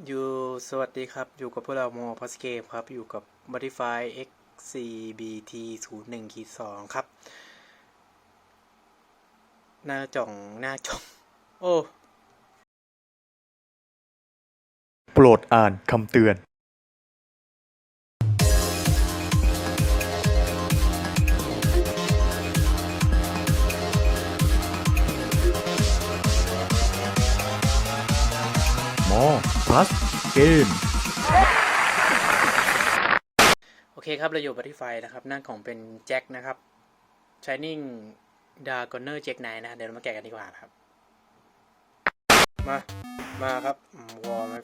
อยู่สวัสดีครับ อยู่กับพวกเราโมพัสเกมครับ อยู่กับ Modify XCBT 0 1ขีด2ครับ หน้าจ่อง หน้าจ่อง โอ้ โปรดอ่านคำเตือนมอ พัสเกมโอเคครับเราอยู่ Modify นะครับหน้าของเป็นแจ็คนะครับ Shining Dragoner Jack 9นะ เดี๋ยวเรามาแกะกันดีกว่าครับ มา มาครับวอลไม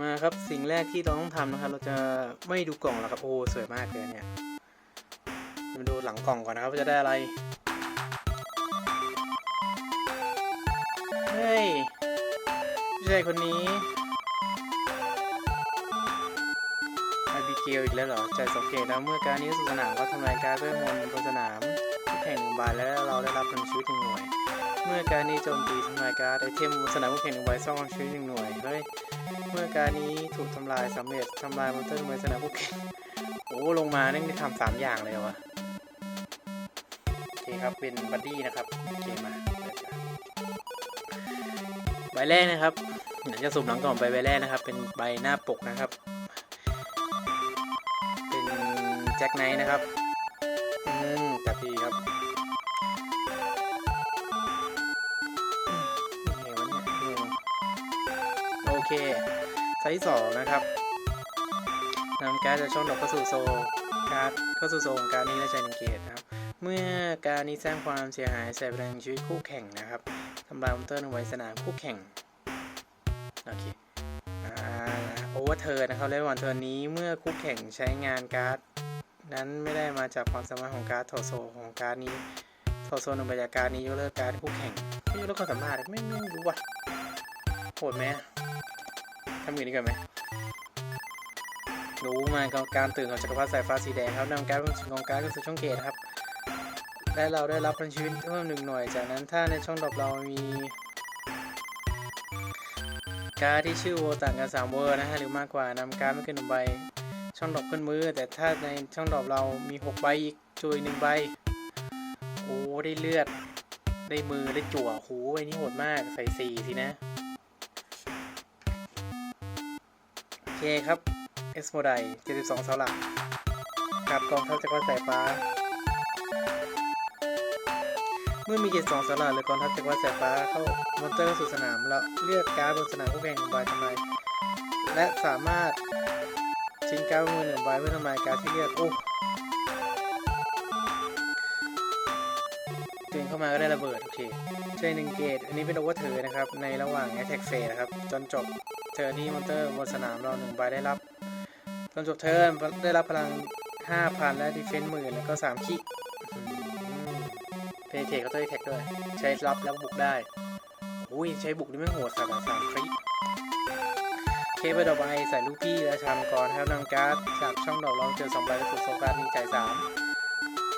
มาครับสิ่งแรกที่เราต้องทำนะครับ เราจะไม่ดูกล่องแล้วครับ โอ้สวยมากเลยเนี่ย ลังกล่องก่อนนะครับว่าจะได้อะไร เฮ้ยผู้ชายคนนี้ไอบิเกลอีกแล้วเหรอใจสังเกตนะเมื่อการนี้สู่สนามก็ทำลายการเวทมนต์บนสนามแข่งหนึ่งใบและเราได้รับพลังชีวิตหนึ่งหน่วย เมื่อการนี้โจมตีทำลายการดไอเทมบนสนามคู่แข่งหนึ่งใบซ่อนชีวิตหนึ่งหน่วยเฮ้ยเมื่อการนี้ถูกทำลายสำเร็จทำลายมอนเตอร์บนสนามคู่แข่งโอ้ลงมานี่ได้ทำสามอย่างเลยวะ คครับเป็นบัดดี้นะครับโอเคมาใบแรกนะครับเดี๋ยวจะสุ่มหลังกล่องใบใบแรกนะครับ เป็นใบหน้าปกนะครับ เป็นแจ็คไนท์นะครับอืมจับดีครับโอเคไซส์สองนะครับนำการ์ดจากช่องดอกเข้าสู่โซการ์ดเข้าสู่โซของการนี้และใจหนึ่งเกตนะครับ เมื่อการนี้สร้างความเสียหายใส่แรงชีวิตคู่แข่งนะครับทำลายมอเตอร์ในไวสนามคู่แข่งโอเคโอเวอร์เทิร์นะครับเล่นวันเทิร์นนี้เมื่อคู่แข่งใช้งานการ์ด นั้นไม่ได้มาจากความสามารถของการ์ดโทโซของการ์ดนี้โทโซหนึ่งใบจาการ์ดนี้ยกเลิกการ์ดคู่แข่งไม่ยกเลิกความสามารถไม่ไม่รู้ว่ะโหดไหมทำอย่างนี้ก่อนไหมรู้มาการตื่นของจักรพรรดิสายฟ้าสีแดงครับนำการ์ดของการ์ดขึ้นสู่ช่องเกตครับ และเราได้รับพลังชีวิตเพิ่มหนึ่งหน่วย จากนั้นถ้าในช่องดรอปเรามี การดที่ชื่อโวต่างกัน3เวอร์นะฮะหรือมากกว่านำการดไม่เกินหนึ่งใบ ช่องดรอปขึ้นมือ แต่ถ้าในช่องดรอปเรามี6ใบอีกจุยหนึ่งใบโอ้ได้เลือดได้มือได้จั่วโหไอ้นี่โหดมากใส่สี่สินะโอเคครับเอสโมได72เสาหลักกับกองทัพจักรวรรดิสายฟ้า มื่อมีเกตสองสลากหรือกองทัพจักวรรดิสายฟ้าเข้ามอนเตอร์สู่สนามแล้วเลือกการ์ดบนสนามคู่แข่งหนึ่งใบทำลายและสามารถทิ้งการ์ดมือหนึ่งใบเพื่อทำลายการ์ดที่เลือกโอ้ดึงเข้ามาก็ได้ระเบิด โอเคใช้หนึ่งเกต อันนี้เป็นโอเวอร์เทอร์นะครับ ในระหว่างแอ t แทกเฟสนะครับ จนจบเทอร์นี้มอนเตอร์บนสนามเราหนึ่งใบได้รับ จนจบเทิร์ได้รับพลัง 5,000 และดีเฟนซ์หมื่นแล้วก็3ขี เพนเทคก็ต้องแท็กด้วย ใช้รับแล้วบุกได้ อุ้ยใช้บุกนี่ไม่โหดสัตว์สามคริเคไปดอกใบใส่ลูกพี่และชามกรครับนำการ์ดจากช่องดอกลองเจอสองใบและสุดโซการ์ดนี้จ่ายสาม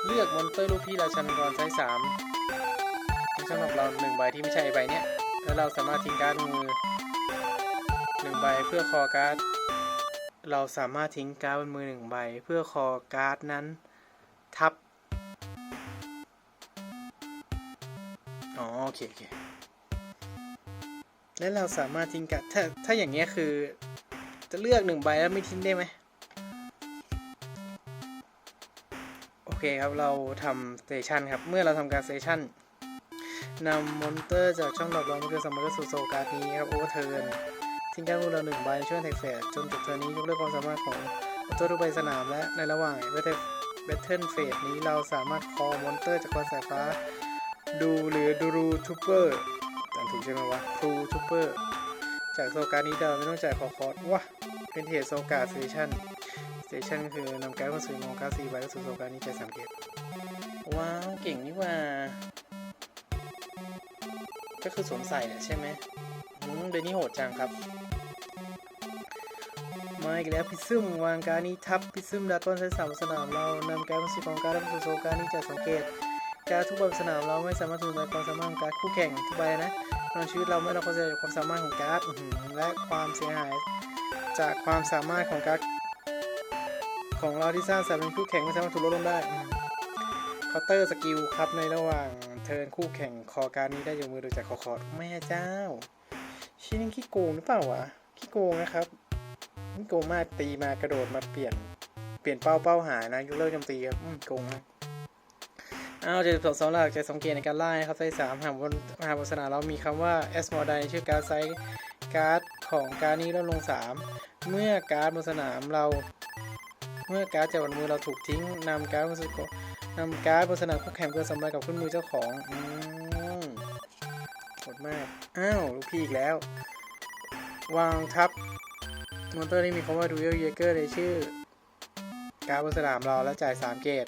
เลือกมอนเตอร์ลูกพี่ราชันกรไซส์สามในช่องดอกเราหนึ่งใบที่ไม่ใช่ใบเนี้ยแล้วเราสามารถทิ้งการ์ดมือหนึ่งใบเพื่อคอการ์ดเราสามารถทิ้งการ์ดบนมือหนึ่งใบ เพื่อคอการ์ดนั้น ทับ เคโอเคแล้วเราสามารถทิ้งการถ้าถ้าอย่างเงี้ยคือ จะเลือกหนึ่งใบแล้วไม่ทิ้งได้ไหมโอเคครับเราทำสเตชันครับ เมื่อเราทำการสเตชันนำมอนเตอร์จากช่องดอกลองมาคือสมมติสู่โซการ์ดนี้ครับโอเวอร์เทิร์นทิ้งการดมือเราหนึ่งใบช่วยแท็กเฟสจนจบเทอร์นี้ยกเลิกความสามารถของมอนเตอร์ทุกใบสนามและในระหว่างเวทเบทเทิลเฟสนี้เราสามารถคอมอนเตอร์จากควันสายฟ้า ดูหรือดูรูทูเปอร์อ่านถูกใช่ไหมวะครูทูเปอร์จากโซการนี้เราไม่ต้องจ่ายคอคอร์สว้าเป็นเหตุโซการสเตชันสเตชันคือนำการดมาสู่มการสี่ใบเข้าสู่โซการนี้ใจสามเกตว้าวเก่งนี่ว่า ก็คือสวมใส่แหละใช่ไหมเดยวนี้โหดจังครับมาอีกแล้วพิซึมวางการนี้ทับพิซึมดากอนใช้สามสนามเรานำการบรรจุของการรับสู่โซการนี้จากสังเกต การทุกใบบสนามเราไม่สามารถทำลายความสามารถของการคู่แข่งทุกใบนะพลังชีวิตเราไม่เราเข้าใจความสามารถของการ์ดและความเสียหายจากความสามารถของการ์ดของเราที่สร้างสรรค์เป็นคู่แข่งไม่สามารถถูกลดลงได้เคาน์เตอร์สกิลครับในระหว่างเทิร์นคู่แข่งคอการนี้ได้อยู่มือโดยจากคอคอร์ดแม่เจ้าชิ้นี่ขี้โกงหรือเปล่าวะขี้โกงนะครับขี้โกงมากตีมากระโดดมาเปลี่ยน เปลี่ยนเป้าเป้าหายนะยกเลิกโจมตีครับโกงมาก เอาเจ็ดสองสองหลักจะสังเกตในการไล่ครับไซส์สามหากบนหากบนสนามเรามีคำว่า S m o d i ชื่อการ์ดไซส์การ์ดของการดนี้ลดลงสามเมื่อการ์ดบนสนามเรา เมื่อการ์ดจากบนมือเราถูกทิ้งนำการ์ดบนสนามนำการ์ดบนสนามคู่แข่งเพื่อสมบัติกับขึ้นมือเจ้าของอืมโหดมาก อ้าวลูกพี่อีกแล้ว วางทับมอนเตอร์ที่มีคำว่า Dual Jaeger ในชื่อ การ์ดบนสนามเราและจ่าย 3 เกต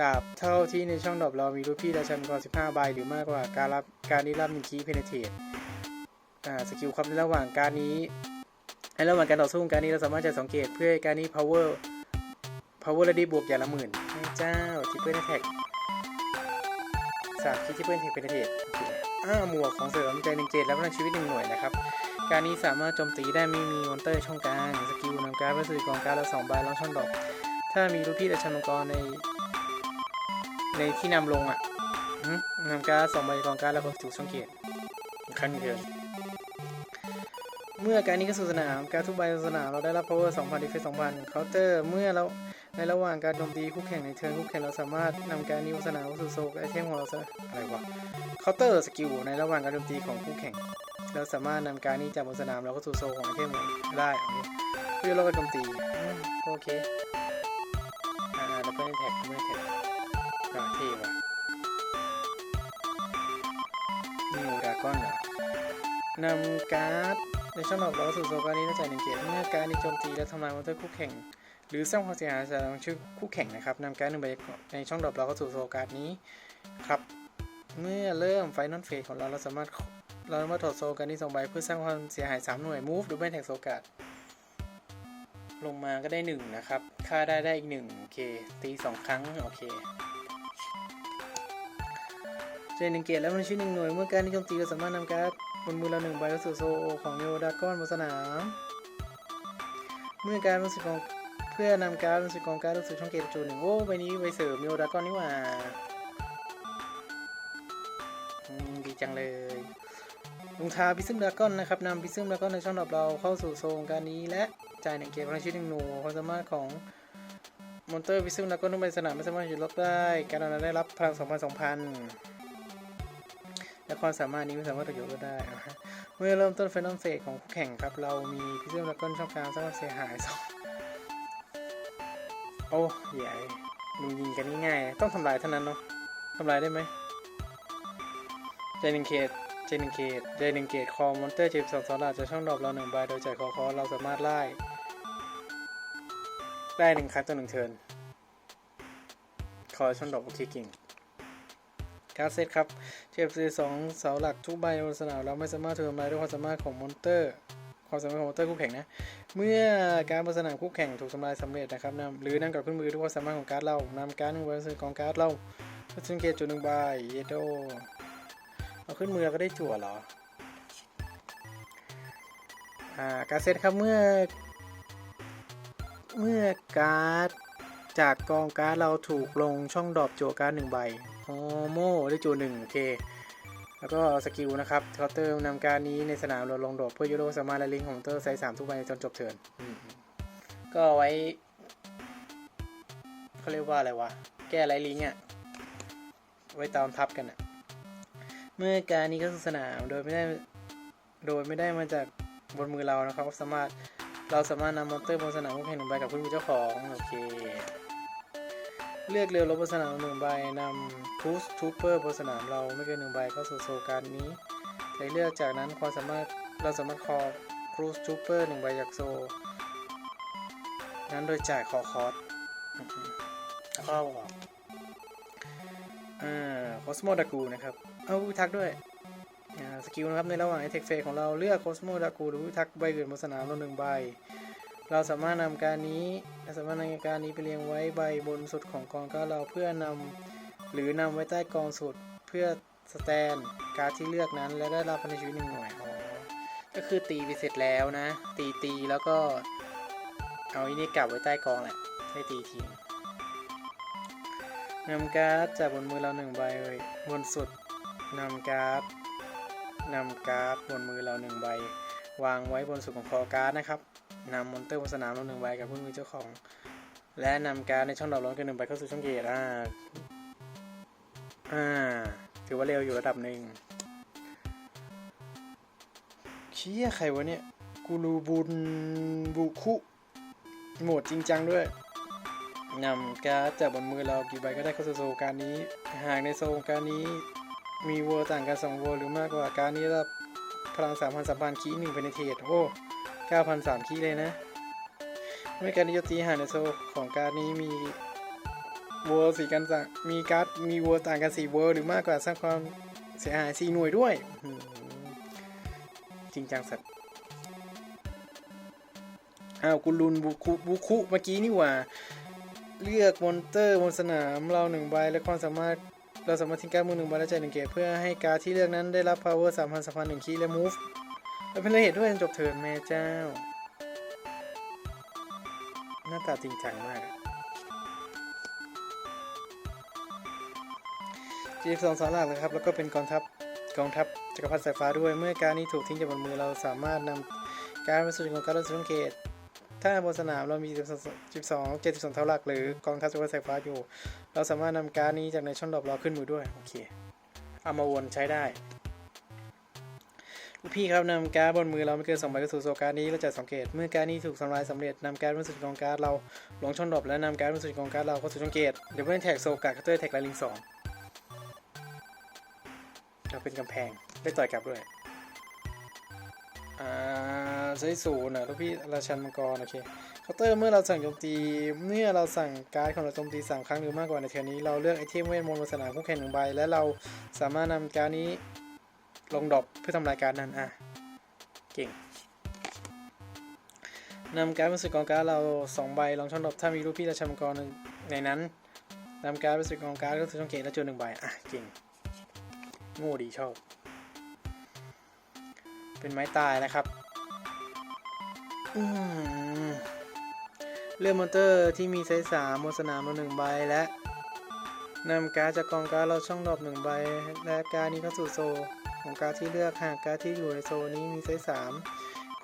ตราบเท่าที่ในช่องดรอปเรามีรูปพี่ราชันกร15 ใบหรือมากกว่าการรับการนี้รับมีคีเพนเทตสกิลครับในระหว่างการนี้ในระหว่างการต่อสู้การนี้เราสามารถจะสังเกตเพื่อการนี้ power power ระดับบวกอย่างละหมื่นเจ้าทิปเปิลแท็กสามคิดทิปเปิลแท็กเป็นเทตอ้าหมวกของเสริมใจหนึ่งเกตและพลังชีวิตหนึ่งหน่วยนะครับ การนี้สามารถโจมตีได้ไม่มีมอนเตอร์ช่องกลาง สกิลนำการ์ดไปสู่กองการ์ดละสองใบลองช่องดอก ถ้ามีรูปพี่และชันมังกรใน ในที่นำลงอะนำการ์ดสองใบกองการ์ดแล้วก็ถูกสังเกตอีกครั้งหนึ่งเดิมเมื่อการนี้ก็สู่สนาม การทุกใบสนามเราได้รับ power 2,000 defense 2,000 counter เมื่อเราในระหว่างการโจมตีคู่แข่งในเทิร์นคู่แข่งเราสามารถนำการนี้บนสนามสู่โซลไอเทมของเราซะอะไรวะ counter สกิลในระหว่างการโจมตีของคู่แข่ง เราสามารถนำการนี้จากบนสนามเราก็สู่โซลของไอเทมได้เพื่อเราก็โจมตีโอเคอ่าแล้วก็แท็กไม่แท็ก อ่าเท่ว่ะนิวดากอนเหรอนำการ์ดในช่องดอกเราสู่โซการนี้ได้จ่ายหนึ่งเกียรติเมื่อการดนี้โจมตีและทำลายมอนเตอร์คู่แข่ง หรือสร้างความเสียหายแสดงชื่อคู่แข่งนะครับนำการดหนึ่งใบในช่องดอกเราก็สู่โซการ์ดนี้ครับ เมื่อเริ่มไฟนอลเฟสของเราเราสามารถเราสามารถถอดโซการนี้สองใบเพื่อสร้างความเสียหาย3หน่วย move หรือไม่แท็กโซการ์ดลงมาก็ได้ 1 นะครับ ค่าได้ได้อีก1โอเค ตี 2 ครั้ง โอเค เจนหนึ่งเกตแล้วมันชื่อหนึ่งหน่วย เมื่อการที่โจมตีเราสามารถนำการ์ดบนมือเราหนึ่งใบเข้าสู่โซลของเนโอดากอนบนสนาม เมื่อการรู้สึกของเพื่อนำการรู้สึกของการรู้สึกช่องเกตจูหนึ่งโอ้ใบนี้ใบเสริมเนโอดากอนนี่หว่าดีจังเลยลงทาพิซึมดากอนนะครับนำพิซึมดากอนในช่องดอกเราเข้าสู่โซนการนี้และจ่ายหนึ่งเกตพลังชีวิตหนึ่งหน่วยความสามารถของมอนเตอร์พิซึมดากอนทุกใบสนามไม่สามารถหยุดล็อกได้ การนั้นได้รับพลังสองพันสองพัน และความสามารถนี้ไม่สามารถถูกยกเลิกได้อะฮะเมื่อเริ่มต้นไฟนอลเฟสของคู่แข่งครับ เรามีพิซึมดากอนช่องกลางสร้างเสียหายสองโอ้ใหญ่มึงยิงกันง่ายๆต้องทำลายเท่านั้นเนาะทำลายได้ไหมใจหนึ่งเขตใจหนึ่งเขตใจหนึ่งเขตคอมอนเตอร์เจ็บสองสลัดจะช่องดรอปเราหนึ่งใบโดยจ่ายคอคอเราสามารถไล่ได้หนึ่งครั้งต่อหนึ่งเทิร์นคอช่องดรอปโอเคเก่ง การเซตครับเจ็บสีสองเสาหลักทุกใบบนสนามเราไม่สามารถถูกทำลายด้วยความสามารถของมอนเตอร์ความสามารถของมอนเตอร์คู่แข่งนะ เมื่อการบนสนามคู่แข่งถูกทำลายสำเร็จนะครับนำหรือนำกลับขึ้นมือด้วยความสามารถของการ์ดเรานำการ์ดหนึ่งใบซึ่งของการ์ดเราซึ่งเกตจุดหนึ่งใบเยโดเอาขึ้นมือก็ได้จั่วเหรออ่าการเซตครับเมื่อ เมื่อการ์ดจากกองการ์ดเราถูกลงช่องดรอปจั่วการ์ดหนึ่งใบ โอโมได้จั่วหนึ่งโอเค แล้วก็สกิลนะครับเคาน์เตอร์นำการนี้ในสนามเราลงดรอปเพื่อยูโรสามารถและลิงของเตอร์ไซส์สามทุกใบจนจบเทิร์นก็ไว้เขาเรียกว่าอะไรวะ แก้ไรลิงก์อะไว้ตามทับกันอะเมื่อการนี้ก็คือสนามโดยไม่ได้โดยไม่ได้มาจากบนมือเรานะครับสามารถเราสามารถนำมอนเตอร์บนสนามคู่แข่งหนึ่งใบกับผู้เจ้าของ โอเค เลือกเรือรบบนสนามหนึ่งใบนำทูสทูเปอร์บนสนามเราไม่เกินหนึ่งใบเข้าสู่โซการนี้ใช้เลือกจากนั้นความสามารถเราสามารถคอครูสทูเปอร์หนึ่งใบจากโซ นั้นโดยจ่ายคอคอร์สแล้วก็บอกอ่าคอสโมดากูนะครับเอาวิทักด้วยสกิลนะครับในระหว่างไอเทคเฟสของเราเลือกโคสโมดากูหรือทักใบอื่นบนสนามเราหนึ่งใบ เราสามารถนำการนี้เราสามารถนำการนี้ไปเรียงไว้ใบบนสุดของกองการดเราเพื่อนำหรือนำไว้ใต้กองสุดเพื่อสแตนการที่เลือกนั้น และได้รับภายในชีวิตหนึ่งหน่วยก็คือตีไปเสร็จแล้วนะ ตีตีแล้วก็ เอาอันนี้กลับไว้ใต้กองแหละให้ตีทิ้งนำการ์ดจากบนมือเราหนึ่งใบบนสุดนำการ์ดนำการ์ดบนมือเราหนึ่งใบ วางไว้บนสุดของคอการ์ดนะครับ นำมอนเตอร์บนสนามเราหนึ่งใบกับผู้มือเจ้าของ และนำการในช่องดอกร้อนกันหนึ่งใบเข้าสู่ช่องเกตอ่าอ่าถือว่าเร็วอยู่ระดับหนึ่งเชี่ยใครวะเนี่ยกูรูบุนบุคุโหมดจริงจังด้วยนำการ์ดจากบนมือเรากี่ใบก็ได้เข้าสู่โซลการนี้ หากในโซลการนี้มีวัวต่างกัน2วัวหรือมากกว่าการนี้รับพลัง3 0 0 3 0 0คีหนึ่งเป็นเทศโอ้ 9,003คีเลยนะเมื่อการนี้โจมตีหาในโซของการนี้มีวัวสีกันต่งมีการ์ดมีวัวต่างกัน4วัวหรือมากกว่าสร้างความเสียหาย4หน่วยด้วย จริงจังสัตว์อ้าวกุลุนบุคุบุคุเมื่อกี้นี่หว่า เลือกมอนเตอร์บนสนามเราหนึ่งใบและความสามารถเราสามารถทิ้งการ์ดมือหนึ่งใบและจ่ายหนึ่งเกตเพื่อให้การ์ดที่เลือกนั้นได้รับ power 3 0 0 0 3 0 0 1คีและ move เป็นเหตุด้วยจนจบเทิร์นแม่เจ้า หน้าตาจริงจังมากจีบสองสองหลักเลยครับ แล้วก็เป็นกองทัพกองทัพจักรพรรดิสายฟ้าด้วย เมื่อการนี้ถูกทิ้งจากบนมือเราสามารถนำการดมาสู่ของการดสังเกตถ้าบนสนามเรามี 12 72 เท่าหลัก หรือกองทัพจักรวรรดิสายฟ้าอยู่ เราสามารถนำการนี้จากในช่องดรอปเราขึ้นมือด้วย โอเค เอามาวนใช้ได้ พี่ครับนำการดบนมือเราไม่เกิน2ใบก็สู่โซการดนี้เราจะสังเกต เมื่อการดนี้ถูกทำลายสำเร็จนำการดมาสู่กองการดเราลงช่องดรอปและนำการดมาสู่กองการดเราเข้าสู่ช่องเกตเดี๋ยวเพื่อนแท็กโซกาดกับตัวแท็กไลลิงสองเราเป็นกำแพงได้ต่อยกลับด้วยอ่าใช้ศูนย์นะลูกพี่ราชันมังกรโอเคเคาน์เตอร์เมื่อเราสั่งโจมตีเมื่อเราสั่งการ์ดของเราโจมตีสามครั้งหรือมากกว่าในเทอร์นนี้เราเลือกไอเทมเวทมนต์บนสนามคู่แข่งหนึ่งใบและเราสามารถนำการดนี้ ลงดอปเพื่อทำลายการนั้นอะเก่งนำการ์ดมาสู่กองการ์ดเราสองใบลองช่องดอปถ้ามีรูปพี่ราชันมังกรในนั้นนำการ์ดไปสู่กองการ์ดก็คือช่องเกตและจุดหนึ่งใบอะเก่งโง่ดีชอบ เป็นไม้ตายนะครับเลือกมอนเตอร์ที่มีไซส์สามบนสนามเราหนึ่งใบและนำการดจากกองการดเราช่องดอปหนึ่งใบ และการดนี้เข้าสู่โซ ของการดที่เลือกหากการดที่อยู่ในโซลนี้มีไซส์สาม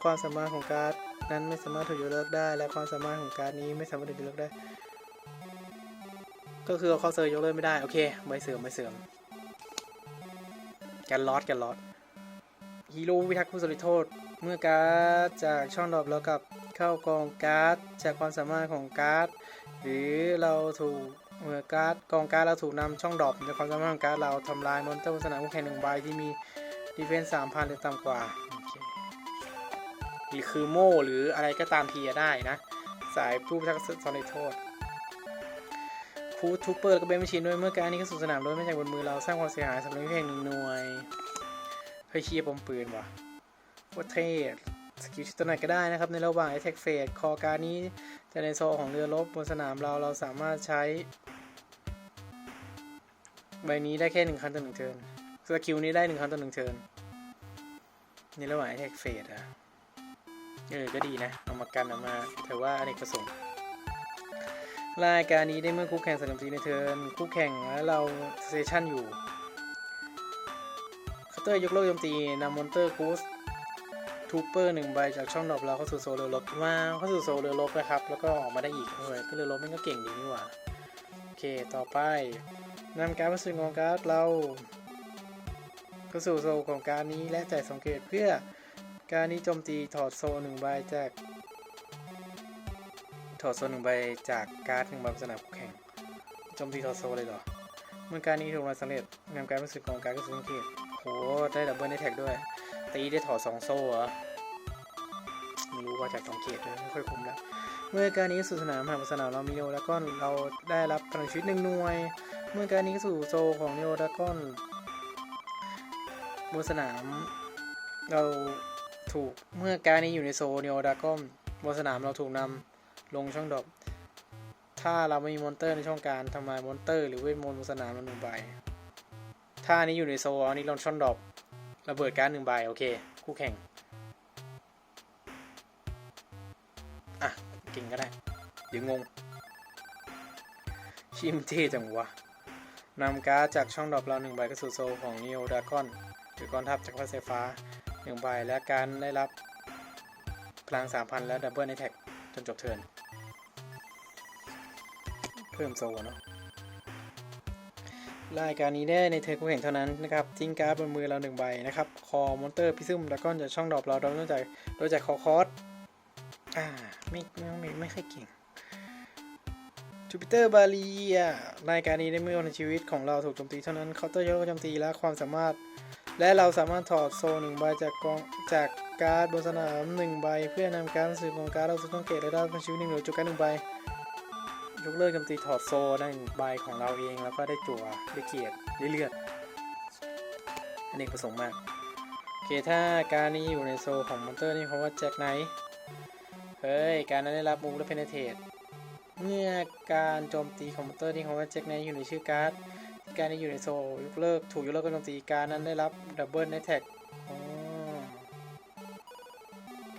ความสามารถของการดนั้นไม่สามารถถูกยกเลิกได้ และความสามารถของการดนี้ไม่สามารถถูกยกเลิกได้ ก็คือเข้าเซอร์ยกเลิกไม่ได้โอเคใบเสื่อมใบเสื่อมแกันลอดแกันลอดฮีโร่วิทักษ์ผู้สริโทษ เมื่อการ์ดจากช่องดรอปแล้วกับเข้ากองการ์ดจากความสามารถของการ์ดหรือเราถูก เมื่อการ์ดกองการ์ดเราถูกนำช่องดรอปจากความสามารถของการ์ดเราทำลายมอนเตอร์บนสนามคู่แข่งหนึ่งใบที่มีดีเฟนส์สามพันหรือต่ำกว่าโอเคหรือคือโม่หรืออะไรก็ตามทีจะได้นะ สายผู้พิทักษ์สริโทษคูทูเปอร์แล้วก็เบนไม่ชินด้วยเมื่อการดนี้เข้าสู่สนามโดยไม่จากบนมือเราสร้างความเสียหายสำหรับคู่แข่งหนึ่งหน่วยเฮ้ยเชียปมปืนว่ะโคตรเท่ สกิลชิตัวไหนก็ได้นะครับ ในระหว่างไอแท็กเฟสคอการนี้จะในโซของเรือรบบนสนามเราเราสามารถใช้ ใบนี้ได้แค่หนึ่งครั้งต่อหนึ่งเทิร์นสกิลนี้ได้หนึ่งครั้งต่อหนึ่งเทิร์นในระหว่างไอแท็กเฟสอะเออ ก็ดีนะ เอามากันเอามาถือว่าอเนกประสงค์รายการนี้ได้เมื่อคู่แข่งสนามตีในเทิร์นคู่แข่งและเราเซสชั่นอยู่คาน์เตอร์ยกเลิกโจมตีนำมอนเตอร์กูส ทูเปอร์หนึ่งใบจากช่องดรอปเราเข้าสู่โซลเรือลบมาเข้าสู่โซลเรือลบนะครับ แล้วก็ออกมาได้อีกด้วยก็เรือลบมันก็เก่งดีนี่หว่าโอเคต่อไปนำการดสู่กองการ์ดเราเข้าสู่โซของการนี้และจ่ายสังเกตเพื่อการนี้โจมตีถอดโซหนึ่งใบจากถอดโซหนึ่งใบจากการ์ดหนึ่งใบสนามแข่งโจมตีถอดโซเลยเหรอเมื่อการนี้ถูกมาสำเร็จนำการมาสู่กองการ์ดเข้าสู่สังเกตโหได้ดับเบิลได้แท็กด้วย ตีได้ถอดสองโซ่เหรอไม่รู้ว่าจากสองเกตด้วยไม่ค่อยคุ้มแล้ว เมื่อการนี้สู่สนามหากบนสนามเรามีโอดากอนเราได้รับพลังชีวิตหนึ่งหน่วย เมื่อการนี้สู่โซของเนโอดาก้อนบนสนามเราถูกเมื่อการนี้อยู่ในโซเนโอดาก้อนบนสนามเราถูกนำลงช่องดอปถ้าเราไม่มีมอนเตอร์ในช่องการทำลายมอนเตอร์หรือเวทมนต์บนสนามเราหนึ่งใบถ้าอันนี้อยู่ในโซอันนี้ลงช่องดอป ระเบิดการ์ดหนึ่งใบโอเค คู่แข่ง อะเก่งก็ได้ เดี๋ยวงง ชิมเท่จังวะนำการ์ดจากช่องดรอปเราหนึ่งใบเข้าสู่โซของ Neo Dragon หรือกองทัพจากรพรรดิไฟฟ้าหนึ่งใบและการได้รับพลัง3,000และดับเบิลในแท็กจนจบเทิร์นเพิ่มโซเนาะ รายการนี้ได้ในเทิร์คู่แข่งเท่านั้นนะครับทิ้งการ์ดบนมือเราหนึ่งใบนะครับ คอมอนเตอร์พิซึมดากอนจากช่องดรอปเราโดยต้องจากโดยจากคอคอสอ่าไม่ไม่ไม่ไม่ค่อยเก่งจูปิเตอร์บาลีรายการนี้ได้เมื่อวันในชีวิตของเราถูกโจมตีเท่านั้นเคาน์เตอร์ยกโจมตีและความสามารถ และเราสามารถถอดโซหนึ่งใบจากกองจากการ์ดบนสนามหนึ่งใบ เพื่อนำการดสืบของการ์ดเราสู่ช่องเกตและได้เป็นชีวิตหนึ่งหรือจุดการดหนึ่งใบ ยกเลิกโจมตีถอดโซได้หนึ่งใบของเราเองแล้วก็ได้จั่วได้เกียรติได้เลือดอันนี้ประสงค์มากโอเคถ้าการนี้อยู่ในโซของมอนเตอร์นี่เขาว่าแจ็คไนท์เฮ้ยการนั้นได้รับมูฟและเพนเทตเมื่อการโจมตีของมอนเตอร์ที่เของว่าแจ็คไนท์อยู่ในชื่อการ์ดการนี้อยู่ในโซยกเลิกถูกยกเลิกการโจมตีการนั้นได้รับดับเบิลในแท็ก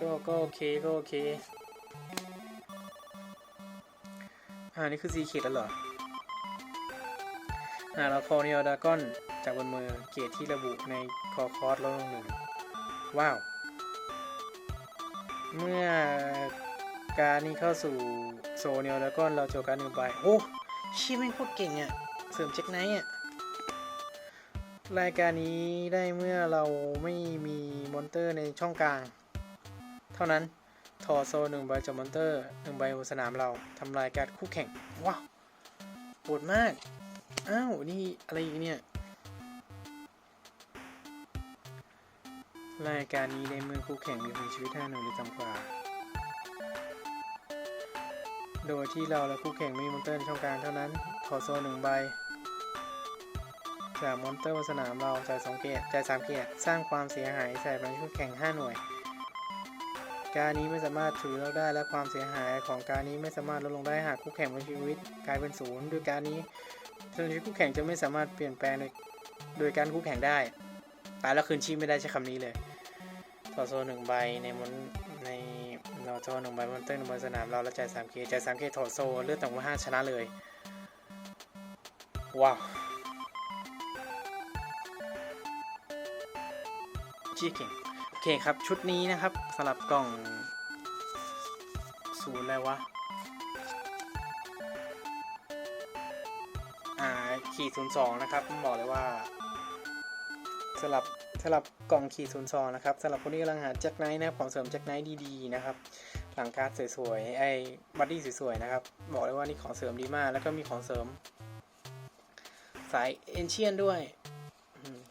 ก็ก็โอเคก็โอเค อ่านี่คือซีเขีดแล้วเหรอ อ่าเราคอเนียดากอนจากบนมือเกตที่ระบุในคอคอร์สลดลงหนึ่ง ว้าว เมื่อการนี้เข้าสู่โซเนียดากอนเราโจการหนึ่งใบ โอ้ชี่ไม่งโคตรเก่งอะ่ะ เสริมเช็คไนท์อะรายการนี้ได้เมื่อเราไม่มีมอนเตอร์ในช่องกลาง เท่านั้น ทอโซหนึ่งใบจากมอนเตอร์หนึ่งใบบนสนามเราทำลายการคู่แข่ง ว้าวโหดมาก อ้าว นี่อะไรอีกเนี่ย รายการนี้ได้เมื่อคู่แข่งมีพลังชีวิตห้าหนึ่งหรือต่ำกว่า โดยที่เราและคู่แข่งไม่มีมอนเตอร์ในช่องกลางเท่านั้นขอโซนหนึ่งใบจากมอนเตอร์บนสนามเราจ่ายสองเกียร์จ่ายสามเกียร์สร้างความเสียหายใส่พลังชุดแข่ง5หน่วย การนี้ไม่สามารถถือเราได้และความเสียหายของการนี้ไม่สามารถลดลงได้หากคู่แข่งมีชีวิตกลายเป็นศูนย์โดยการนี้ชีวิตคู่แข่งจะไม่สามารถเปลี่ยนแปลงโดยโดยการคู่แข่งได้ตายแล้วคืนชีพไม่ได้ใช้คำนี้เลยต่อโซนหนึ่งใบในมอนในเราโซนหนึ่งใบบนเตอร์หนึ่งบนสนามเราแล้วจ่ายสามเกียร์จ่ายสามเกยถอดโซเลือดต่ำกว่าห้าชนะเลย ว้าวชี้เก่ง เคครับ ชุดนี้นะครับสำหรับกล่องศูนย์อะไรวะ อ่าขีดศูนย์สองนะครับบอกเลยว่าสำหรับสำหรับกล่องขีดศูนย์สองนะครับสำหรับคนที่กำลังหาแจ็คไนท์นะครับของเสริมแจ็คไนท์ดีๆนะครับ หลังการ์ดสวยๆ ไอ้บัดดี้สวยๆ นะครับ บอกเลยว่านี่ของเสริมดีมาก แล้วก็มีของเสริม สายเอนเชียนด้วย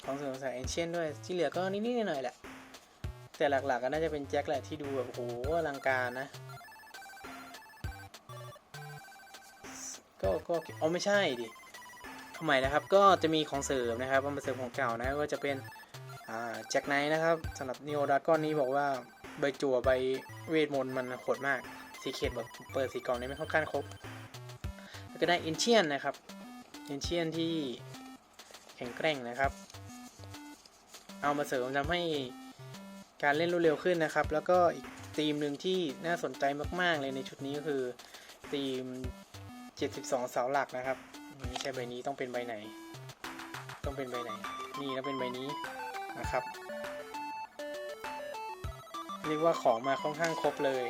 ของเสริมสายเอนเชียนด้วย ที่เหลือก็นิดๆหน่อยๆแหละ แต่หลักๆก็น่าจะเป็นแจ็คแหละที่ดูแบบโอ้โหอลังการนะ ก็ก็อ๋อไม่ใช่ดิทำไมนะครับก็จะมีของเสริมนะครับมาเสริมของเก่านะก็จะเป็นแจ็คไนท์นะครับสำหรับนิโอดาก้อนนี้บอกว่าใบจั่วใบเวทมนต์มันโหดมากสีเขตแบบเปิดสีกล่องนี้ไม่ค่อนข้างครบ แล้วก็ได้เอนเชียนนะครับเอนเชียนที่แข็งแกร่งนะครับ เอามาเสริมทำให้ การเล่นรวดเร็วขึ้นนะครับ แล้วก็อีกธีมหนึ่งที่น่าสนใจมาก ๆ เลยในชุดนี้ก็คือธีม 72 เสาหลักนะครับ ไม่ใช่ใบนี้ต้องเป็นใบไหน ต้องเป็นใบไหน นี่แล้วเป็นใบนี้นะครับ เรียกว่าของมาค่อนข้างครบเลย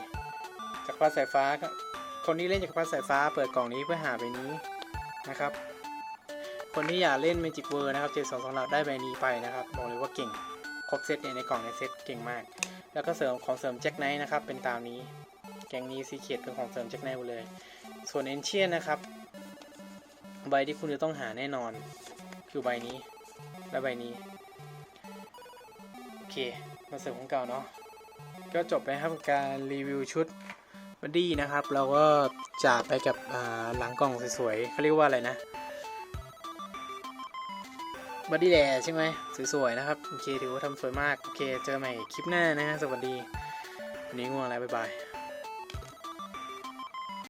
จากรพรรดิสายฟ้า คนที่เล่นจากรพรรดิสายฟ้าเปิดกล่องนี้เพื่อหาใบนี้นะครับ คนที่อยากเล่น Magic w o r นะครับเจ็ดสองสองหลักได้ใบนี้ไปนะครับ บอกเลยว่าเก่ง ครบเซตเนี่ยในกล่องในเซตเก่งมาก แล้วก็เสริมของเสริมแจ็คไนท์นะครับ เป็นตามนี้ แกงนี้ซีเคียดเป็นของเสริมแจ็คไนท์หมดเลย ส่วนเอนเชียนนะครับ ใบที่คุณจะต้องหาแน่นอน คือใบนี้ และใบนี้ โอเค มาเสริมของเก่าเนาะ ก็จบไปครับการรีวิวชุดบัดดี้นะครับ เราก็จากไปกับหลังกล่องสวยๆเขาเรียกว่าอะไรนะ บัดดี้แดใช่ไหมสวยๆนะครับ โอเคถือว่าทำสวยมาก โอเค เจอใหม่คลิปหน้านะฮะสวัสดี วันนี้ง่วงแล้วบ๊ายบาย